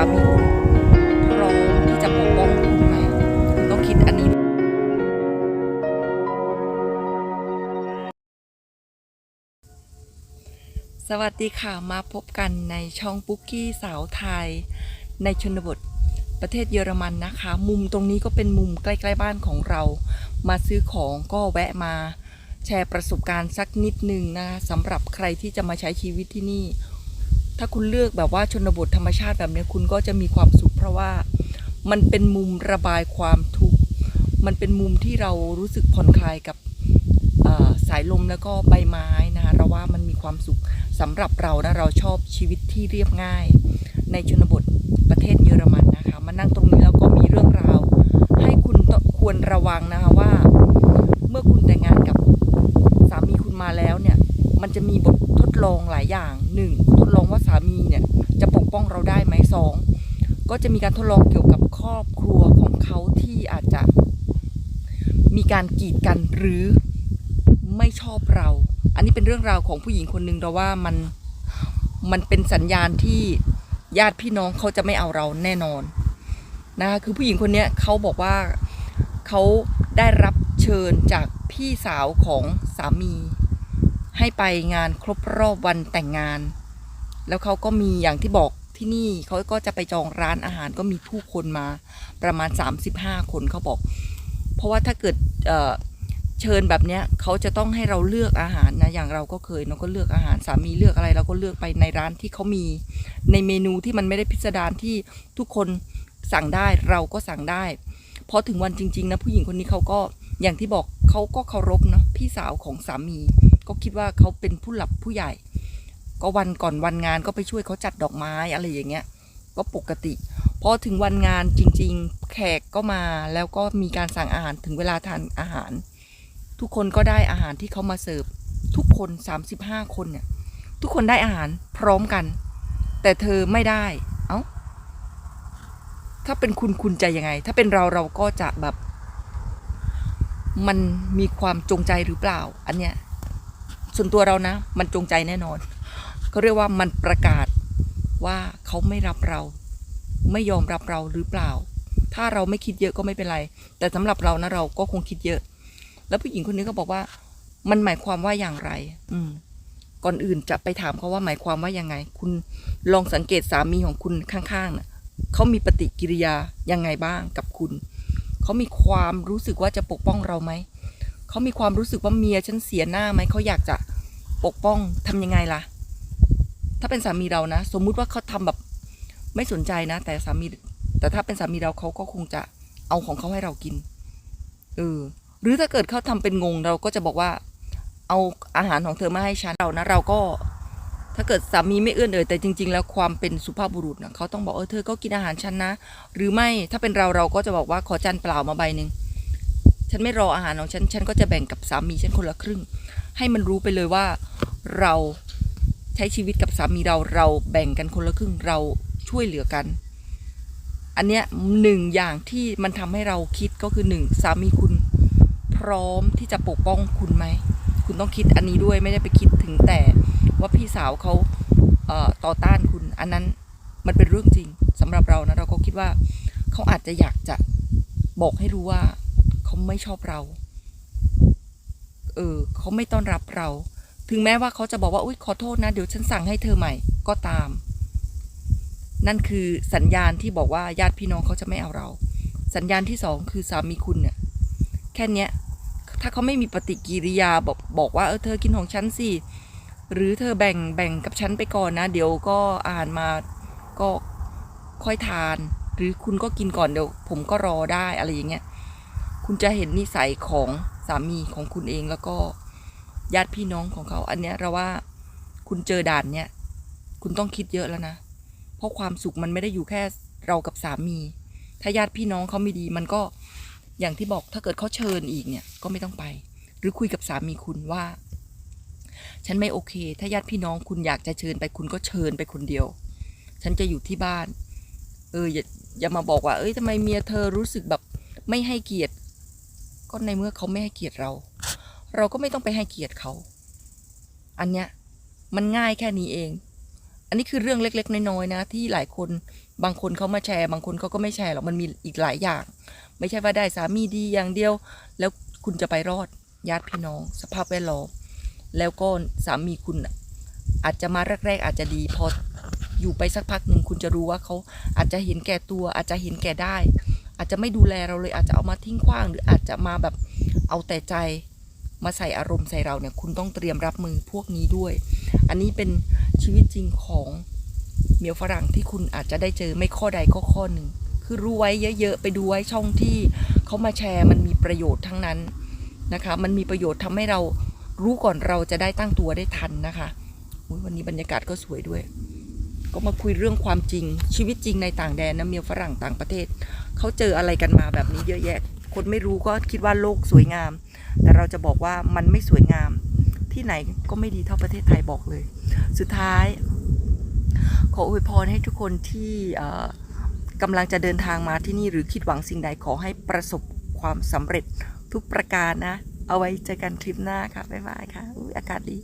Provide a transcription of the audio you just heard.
ามีคุณพร้อมที่จะปกป้องคุณไหมคุณต้องคิดอันนี้สวัสดีค่ะ มาพบกันในช่องปุ๊กกี้สาวไทย ในชนบทประเทศเยอรมันนะคะ มุมตรงนี้ก็เป็นมุมใกล้ๆบ้านของเรา มาซื้อของก็แวะมาแชร์ประสบการณ์สักนิดหนึ่งนะคะสำหรับใครที่จะมาใช้ชีวิตที่นี่ ถ้าคุณเลือกแบบว่าชนบทธรรมชาติแบบนี้คุณก็จะมีความสุข เพราะว่ามันเป็นมุมระบายความทุกข์มันเป็นมุมที่เรารู้สึกผ่อนคลายกับสายลมแล้วก็ใบไม้นะคะเราว่ามันมีความสุขสำหรับเรานะเราชอบชีวิตที่เรียบง่าย ในชนบทประเทศเยอรมันนะคะมานั่งตรงนี้แล้วก็มีเรื่องราว ให้คุณควรระวังนะคะว่า เมื่อคุณแต่งงานกับสามีคุณมาแล้วเนี่ย มันจะมีบท ดลองหลายอย่างหนึ่งทดลองว่าสามีเนี่ยจะปกป้องเราได้ไหมสองก็จะมีการทดลองเกี่ยวกับครอบครัวของเขาที่อาจจะ มีการกีดกันหรือไม่ชอบเรา อันนี้เป็นเรื่องราวของผู้หญิงคนหนึ่งเราว่ามันมันเป็นสัญญาณที่ญาติพี่น้องเขาจะไม่เอาเราแน่นอนนะคะคือผู้หญิงคนนี้เขาบอกว่าเขาได้รับเชิญจากพี่สาวของสามี ให้ไปงานครบรอบวันแต่งงาน แล้วเขาก็มีอย่างที่บอกที่นี่เขาก็จะไปจองร้านอาหารก็มีผู้คนมาประมาณ 35 คนเขาบอก เพราะว่าถ้าเกิดเเชิญแบบเนี้ยเขาจะต้องให้เราเลือกอาหารนะอย่างเราก็เคยเราก็เลือกอาหารสามีเลือกอะไรเราก็เลือกไปในร้านที่เขามีในเมนูที่มันไม่ได้พิสดารที่ทุกคนสั่งได้เราก็สั่งได้พอถึงวันจริง ๆ นะผู้หญิงคนนี้เขาก็อย่างที่บอกเขาก็เคารพเนาะพี่สาวของสามี ก็คิดว่าเขาเป็นผู้หลักผู้ใหญ่ ก็วันก่อนวันงานก็ไปช่วยเขาจัดดอกไม้อะไรอย่างเงี้ย ก็ปกติพอถึงวันงานจริง ๆ แขกก็มาแล้วก็มีการสั่งอาหารถึงเวลาทานอาหาร ทุกคนก็ได้อาหารที่เขามาเสิร์ฟทุกคน 35 คนเนี่ย ทุกคนได้อาหารพร้อมกัน แต่เธอไม่ได้เอ้าถ้าเป็นคุณคุณใจยังไง ถ้าเป็นเราเราก็จะแบบ มันมีความจงใจหรือเปล่า อันเนี้ย ส่วนตัวเรานะ มันจงใจแน่นอนเขาเรียกว่ามันประกาศว่าเขาไม่รับเรา ไม่ยอมรับเราหรือเปล่า ถ้าเราไม่คิดเยอะก็ไม่เป็นไร แต่สำหรับเรานะเราก็คงคิดเยอะ แล้วผู้หญิงคนนี้ก็บอกว่า มันหมายความว่าอย่างไร อืมก่อนอื่นจะไปถามเขาว่าหมายความว่ายังไง คุณลองสังเกตสามีของคุณข้างๆน่ะเขามีปฏิกิริยายังไงบ้างกับคุณ เขามีความรู้สึกว่าจะปกป้องเราไหม เขามีความรู้สึกว่าเมียฉันเสียหน้าไหมเขาอยากจะปกป้องทำยังไงล่ะ ถ้าเป็นสามีเรานะ สมมุติว่าเขาทำแบบไม่สนใจนะ แต่สามี แต่ถ้าเป็นสามีเราเขาก็คงจะเอาของเขาให้เรากิน เออ หรือถ้าเกิดเขาทำเป็นงงเราก็จะบอกว่า เอาอาหารของเธอมาให้ฉันเรานะ เราก็ ถ้าเกิดสามีไม่เอื้อนเอ่ยแต่จริง ๆ แล้วความเป็นสุภาพบุรุษนะเขาต้องบอกเออเธอก็กินอาหารฉันนะ หรือไม่ถ้าเป็นเราเราก็จะบอกว่าขอจานเปล่ามาใบหนึ่ง ฉันไม่รออาหารของฉัน ฉันก็จะแบ่งกับสามีฉันคนละครึ่ง ให้มันรู้ไปเลยว่าเราใช้ชีวิตกับสามีเราเราแบ่งกันคนละครึ่งเราช่วยเหลือกัน อันเนี้ยหนึ่งอย่างที่มันทำให้เราคิดก็คือหนึ่งสามีคุณพร้อมที่จะปกป้องคุณไหม คุณต้องคิดอันนี้ด้วยไม่ได้ไปคิดถึงแต่ว่าพี่สาวเขาเต่อต้านคุณ อันนั้นมันเป็นเรื่องจริงสำหรับเรานะเราก็คิดว่าเขาอาจจะอยากจะบอกให้รู้ว่า เขาไม่ชอบเรา เออเขาไม่ต้อนรับเรา ถึงแม้ว่าเขาจะบอกว่าอุ้ยขอโทษนะ เดี๋ยวฉันสั่งให้เธอใหม่ก็ตาม นั่นคือสัญญาณที่บอกว่าญาติพี่น้องเขาจะไม่เอาเรา สัญญาณที่สองคือสามีคุณเนี่ยแค่เนี้ยถ้าเขาไม่มีปฏิกิริยาบอกบอกว่าเออเธอกินของฉันสิหรือเธอแบ่งแบ่งกับฉันไปก่อนนะ เดี๋ยวก็อาหารมาก็ค่อยทาน หรือคุณก็กินก่อนเดี๋ยวผมก็รอได้อะไรอย่างเงี้ย คุณจะเห็นนิสัยของสามีของคุณเองแล้วก็ญาติพี่น้องของเขา อันเนี้ยเราว่าคุณเจอด่านเนี้ยคุณต้องคิดเยอะแล้วนะ เพราะความสุขมันไม่ได้อยู่แค่เรากับสามี ถ้าญาติพี่น้องเขาไม่ดี มันก็อย่างที่บอกถ้าเกิดเขาเชิญอีกเนี่ยก็ไม่ต้องไป หรือคุยกับสามีคุณว่า ฉันไม่โอเค ถ้าญาติพี่น้องคุณอยากจะเชิญไปคุณก็เชิญไปคนเดียว ฉันจะอยู่ที่บ้าน เอออย่าอย่ามาบอกว่า เอ้ยทำไมเมียเธอรู้สึกแบบไม่ให้เกียรติ ก็ในเมื่อเขาไม่ให้เกียรติเรา เราก็ไม่ต้องไปให้เกียรติเขา อันเนี้ยมันง่ายแค่นี้เอง อันนี้คือเรื่องเล็ก ๆ น้อยๆนะ ที่หลายคนบางคนเขามาแชร์ บางคนเขาก็ไม่แชร์หรอกมันมีอีกหลายอย่าง ไม่ใช่ว่าได้สามีดีอย่างเดียว แล้วคุณจะไปรอดญาติพี่น้อง สภาพแวดล้อมแล้วก็สามีคุณอาจจะมาแรก ๆ อาจจะดีพออยู่ไปสักพักหนึ่งคุณจะรู้ว่าเขาอาจจะเห็นแก่ตัวอาจจะเห็นแก่ได้ อาจจะไม่ดูแลเราเลยอาจจะเอามาทิ้งขว้าง หรืออาจจะมาแบบเอาแต่ใจมาใส่อารมณ์ใส่เราเนี่ย คุณต้องเตรียมรับมือพวกนี้ด้วย อันนี้เป็นชีวิตจริงของเมียวฝรั่งที่คุณอาจจะได้เจอไม่ข้อใดก็ข้อหนึ่ง คือรู้ไว้เยอะๆ ไปดูไว้ช่องที่เขามาแชร์มันมีประโยชน์ทั้งนั้นนะคะ มันมีประโยชน์ทำให้เรารู้ก่อนเราจะได้ตั้งตัวได้ทันนะคะวันนี้บรรยากาศก็สวยด้วย ก็มาคุยเรื่องความจริง ชีวิตจริงในต่างแดนนะเมียวฝรั่งต่างประเทศ เขาเจออะไรกันมาแบบนี้เยอะแยะ คนไม่รู้ก็คิดว่าโลกสวยงาม แต่เราจะบอกว่ามันไม่สวยงาม ที่ไหนก็ไม่ดีเท่าประเทศไทยบอกเลย สุดท้าย ขออวยพรให้ทุกคนที่กำลังจะเดินทางมาที่นี่หรือคิดหวังสิ่งใดขอให้ประสบความสำเร็จทุกประการนะ เอาไว้เจอกันคลิปหน้าค่ะ บ๊ายบายค่ะอุ๊ยอากาศดี